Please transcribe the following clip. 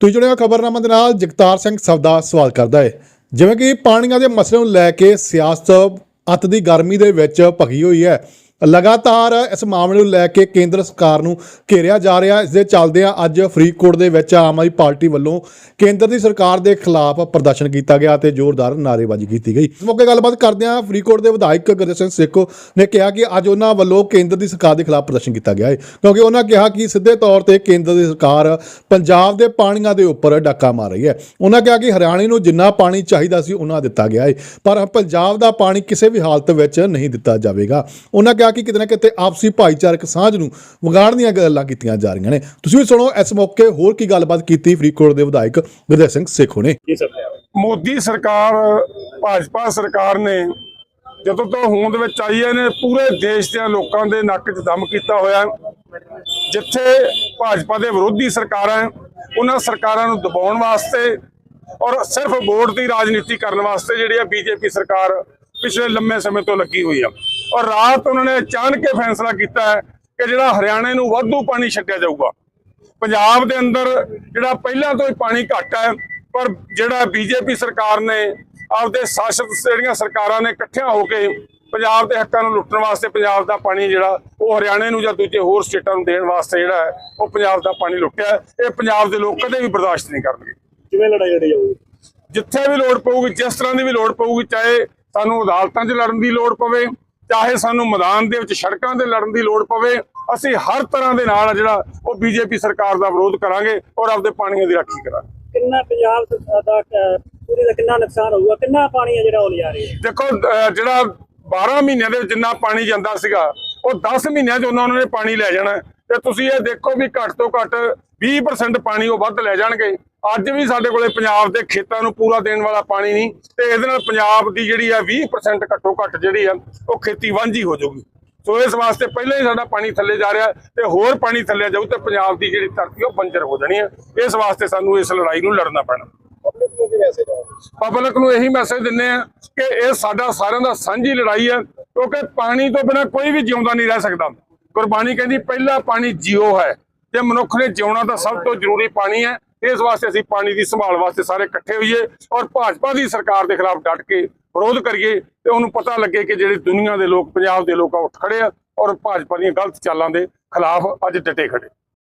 ਤੁਸੀਂ ਜੁੜੇ ਹੋ ਖਬਰਨਾਮਾ ਦੇ ਨਾਲ, ਜਗਤਾਰ ਸਿੰਘ ਸਬਦਾ ਸਵਾਲ ਕਰਦਾ ਹੈ ਜਿਵੇਂ ਕਿ ਪਾਣੀਆਂ ਦੇ ਮਸਲੇ ਨੂੰ ਲੈ ਕੇ ਸਿਆਸਤ, ਅੱਤ ਦੀ ਗਰਮੀ ਦੇ ਵਿੱਚ ਭਗੀ ਹੋਈ ਹੈ। ਲਗਾਤਾਰ ਇਸ ਮਾਮਲੇ ਨੂੰ ਲੈ ਕੇ ਕੇਂਦਰ ਸਰਕਾਰ ਨੂੰ ਘੇਰਿਆ ਜਾ ਰਿਹਾ ਇਸ ਦੇ ਚੱਲਦਿਆਂ ਅੱਜ ਫਰੀਦਕੋਟ ਦੇ ਵਿੱਚ ਆਮ ਆਦਮੀ ਪਾਰਟੀ ਵੱਲੋਂ ਕੇਂਦਰ ਦੀ ਸਰਕਾਰ ਦੇ ਖਿਲਾਫ ਪ੍ਰਦਰਸ਼ਨ ਕੀਤਾ ਗਿਆ ਤੇ ਜ਼ੋਰਦਾਰ ਨਾਅਰੇਬਾਜ਼ੀ ਕੀਤੀ ਗਈ। ਇਸ ਮੌਕੇ ਗੱਲਬਾਤ ਕਰਦਿਆਂ ਫਰੀਦਕੋਟ ਦੇ ਵਿਧਾਇਕ ਗੁਰਜੀਤ ਸਿੰਘ ਸੇਖੋ ਨੇ ਕਿਹਾ ਕਿ ਅੱਜ ਉਹਨਾਂ ਵੱਲੋਂ ਕੇਂਦਰ ਦੀ ਸਰਕਾਰ ਦੇ ਖਿਲਾਫ ਪ੍ਰਦਰਸ਼ਨ ਕੀਤਾ ਗਿਆ ਹੈ, ਕਿਉਂਕਿ ਉਹਨਾਂ ਕਿਹਾ ਕਿ ਸਿੱਧੇ ਤੌਰ ਤੇ ਕੇਂਦਰ ਦੀ ਸਰਕਾਰ ਪੰਜਾਬ ਦੇ ਪਾਣੀਆਂ ਦੇ ਉੱਪਰ ਡਾਕਾ ਮਾਰ ਰਹੀ ਹੈ। ਉਹਨਾਂ ਕਿਹਾ ਕਿ ਹਰਿਆਣੇ ਨੂੰ ਜਿੰਨਾ ਪਾਣੀ ਚਾਹੀਦਾ ਸੀ, ਉਹਨਾਂ ਦਿੱਤਾ ਗਿਆ ਹੈ, ਪਰ ਪੰਜਾਬ ਦਾ ਪਾਣੀ ਕਿਸੇ ਵੀ ਹਾਲਤ ਵਿੱਚ ਨਹੀਂ ਦਿੱਤਾ ਜਾਵੇਗਾ। ਉਹਨਾਂ ਕਿਹਾ ਕਿ ਕਿਤੇ ਨਾ ਕਿਤੇ ਆਪਸੀ ਭਾਈਚਾਰਕ ਸਾਂਝ ਨੂੰ ਵਿਗਾੜਨ ਦੀਆਂ ਗੱਲਾਂ ਕੀਤੀਆਂ ਜਾ ਰਹੀਆਂ ਨੇ। ਤੁਸੀਂ ਵੀ ਸੁਣੋ ਇਸ ਮੌਕੇ ਹੋਰ ਕੀ ਗੱਲਬਾਤ ਕੀਤੀ ਫਰੀਦਕੋਟ ਦੇ ਵਿਧਾਇਕ ਗੁਰਦੇਵ ਸਿੰਘ ਸੇਖੋ ਨੇ। ਮੋਦੀ ਸਰਕਾਰ ਭਾਜਪਾ ਸਰਕਾਰ ਨੇ ਜਦੋਂ ਤੋਂ ਹੋਂਦ ਵਿੱਚ ਆਈ ਹੈ ਨੇ ਪੂਰੇ ਦੇਸ਼ ਦੇ ਲੋਕਾਂ ਦੇ ਨੱਕ 'ਚ ਦਮ ਕੀਤਾ ਹੋਇਆ। ਜਿੱਥੇ ਭਾਜਪਾ ਦੇ ਵਿਰੋਧੀ ਸਰਕਾਰਾਂ ਉਹਨਾਂ ਸਰਕਾਰਾਂ ਨੂੰ ਦਬਾਉਣ ਵਾਸਤੇ ਔਰ ਸਿਰਫ ਵੋਟ ਦੀ ਰਾਜਨੀਤੀ ਕਰਨ ਵਾਸਤੇ ਜਿਹੜੀ ਹੈ ਬੀਜੇਪੀ ਸਰਕਾਰ ਪਿਛਲੇ ਲੰਮੇ ਸਮੇਂ ਤੋਂ ਲੱਗੀ ਹੋਈ ਆ। ਔਰ ਰਾਤ ਉਹਨਾਂ ਨੇ ਅਚਾਨਕ ਹੀ ਫੈਸਲਾ ਕੀਤਾ ਹੈ ਕਿ ਜਿਹੜਾ ਹਰਿਆਣੇ ਨੂੰ ਵਾਧੂ ਪਾਣੀ ਛੱਡਿਆ ਜਾਊਗਾ। ਪੰਜਾਬ ਦੇ ਅੰਦਰ ਜਿਹੜਾ ਪਹਿਲਾਂ ਤੋਂ ਹੀ ਪਾਣੀ ਘੱਟ ਹੈ ਪਰ ਜਿਹੜਾ ਬੀਜੇਪੀ ਸਰਕਾਰ ਨੇ ਆਪਦੇ ਸ਼ਾਸਕ ਜਿਹੜੀਆਂ ਸਰਕਾਰਾਂ ਨੇ ਇਕੱਠਿਆਂ ਹੋ ਕੇ ਪੰਜਾਬ ਦੇ ਹੱਕਾਂ ਨੂੰ ਲੁੱਟਣ ਵਾਸਤੇ ਪੰਜਾਬ ਦਾ ਪਾਣੀ ਜਿਹੜਾ ਉਹ ਹਰਿਆਣੇ ਨੂੰ ਜਾਂ ਦੂਜੇ ਹੋਰ ਸਟੇਟਾਂ ਨੂੰ ਦੇਣ ਵਾਸਤੇ ਜਿਹੜਾ ਹੈ ਉਹ ਪੰਜਾਬ ਦਾ ਪਾਣੀ ਲੁੱਟਿਆ। ਇਹ ਪੰਜਾਬ ਦੇ ਲੋਕ ਕਦੇ ਵੀ ਬਰਦਾਸ਼ਤ ਨਹੀਂ ਕਰਨਗੇ। ਕਿਵੇਂ ਲੜਾਈ ਲੜੀ ਜਾਊਗੀ? ਜਿੱਥੇ ਵੀ ਲੋੜ ਪਊਗੀ ਜਿਸ ਤਰ੍ਹਾਂ ਦੀ ਵੀ ਲੋੜ ਪਊਗੀ ਚਾਹੇ ਸਾਨੂੰ ਅਦਾਲਤਾਂ 'ਚ ਲੜਨ ਦੀ ਲੋੜ ਪਵੇ ਚਾਹੇ ਸਾਨੂੰ ਮੈਦਾਨ ਦੇ ਵਿੱਚ ਸੜਕਾਂ ਤੇ ਲੜਨ ਦੀ ਲੋੜ ਪਵੇ ਅਸੀਂ ਹਰ ਤਰ੍ਹਾਂ ਦੇ ਨਾਲ ਜਿਹੜਾ ਉਹ ਬੀਜੇਪੀ ਸਰਕਾਰ ਦਾ ਵਿਰੋਧ ਕਰਾਂਗੇ ਔਰ ਆਪਦੇ ਪਾਣੀਆਂ ਦੀ ਰਾਖੀ ਕਰਾਂਗੇ। ਕਿੰਨਾ ਪੰਜਾਬ ਦਾ ਪੂਰੀ ਦਾ ਕਿੰਨਾ ਨੁਕਸਾਨ ਹੋਊਗਾ? ਕਿੰਨਾ ਪਾਣੀ ਹੈ ਜਿਹੜਾ ਉਹ ਲਿਆ ਰਹੇ ਦੇਖੋ ਜਿਹੜਾ 12 ਮਹੀਨਿਆਂ ਦੇ ਵਿੱਚ ਜਿੰਨਾ ਪਾਣੀ ਜਾਂਦਾ ਸੀਗਾ ਉਹ 10 ਮਹੀਨਿਆਂ 'ਚ ਉਹਨਾਂ ਨੇ ਪਾਣੀ ਲੈ ਜਾਣਾ। ਤੇ ਤੁਸੀਂ ਇਹ ਦੇਖੋ ਵੀ ਘੱਟ ਤੋਂ ਘੱਟ 20% ਪਾਣੀ ਉਹ ਵੱਧ ਲੈ ਜਾਣਗੇ। ਅੱਜ ਵੀ ਸਾਡੇ ਕੋਲੇ ਪੰਜਾਬ ਦੇ ਖੇਤਾਂ ਨੂੰ ਪੂਰਾ ਦੇਣ ਵਾਲਾ ਪਾਣੀ ਨਹੀਂ ਤੇ ਇਹਦੇ ਨਾਲ ਪੰਜਾਬ ਦੀ ਜਿਹੜੀ ਆ 20% ਘੱਟੋ ਘੱਟ ਜਿਹੜੀ ਆ ਉਹ ਖੇਤੀ ਵਾਂਝੀ ਹੋ ਜਾਊਗੀ। ਸੋ ਇਸ ਵਾਸਤੇ ਪਹਿਲਾਂ ਹੀ ਸਾਡਾ ਪਾਣੀ ਥੱਲੇ ਜਾ ਰਿਹਾ ਤੇ ਹੋਰ ਪਾਣੀ ਥੱਲੇ ਜਾਊ ਤੇ ਪੰਜਾਬ ਦੀ ਜਿਹੜੀ ਧਰਤੀ ਉਹ ਬੰਜਰ ਹੋ ਜਾਣੀ ਹੈ ਇਸ ਵਾਸਤੇ ਸਾਨੂੰ ਇਸ ਲੜਾਈ ਨੂੰ ਲੜਨਾ ਪੈਣਾ। ਪਬਲਿਕ ਨੂੰ ਇਹੀ ਮੈਸੇਜ ਦਿੰਨੇ ਆ ਕਿ ਇਹ ਸਾਡਾ ਸਾਰਿਆਂ ਦਾ ਸਾਂਝੀ ਲੜਾਈ ਹੈ ਕਿਉਂਕਿ ਪਾਣੀ ਤੋਂ ਬਿਨਾ ਕੋਈ ਵੀ ਜਿਉਂਦਾ ਨਹੀਂ ਰਹਿ ਸਕਦਾ। ਗੁਰਬਾਣੀ ਕਹਿੰਦੀ ਪਹਿਲਾ ਪਾਣੀ ਜੀਓ ਹੈ। ਜੇ ਮਨੁੱਖ ਨੇ ਜਿਉਣਾ ਤਾਂ ਸਭ ਤੋਂ ਜ਼ਰੂਰੀ ਪਾਣੀ ਹੈ। ਇਸ ਵਾਸਤੇ ਅਸੀਂ ਪਾਣੀ ਦੀ ਸੰਭਾਲ ਵਾਸਤੇ ਸਾਰੇ ਇਕੱਠੇ ਹੋਈਏ ਔਰ ਭਾਜਪਾ ਦੀ ਸਰਕਾਰ ਦੇ ਖਿਲਾਫ ਡਟ ਕੇ ਵਿਰੋਧ ਕਰੀਏ ਤੇ ਉਹਨੂੰ ਪਤਾ ਲੱਗੇ ਕਿ ਜਿਹੜੇ ਦੁਨੀਆ ਦੇ ਲੋਕ, ਪੰਜਾਬ ਦੇ ਲੋਕ ਆ ਉੱਠ ਖੜੇ ਆ ਔਰ ਭਾਜਪਾ ਦੀਆਂ ਗਲਤ ਚਾਲਾਂ ਦੇ ਖਿਲਾਫ ਅੱਜ ਡਟੇ ਖੜੇ।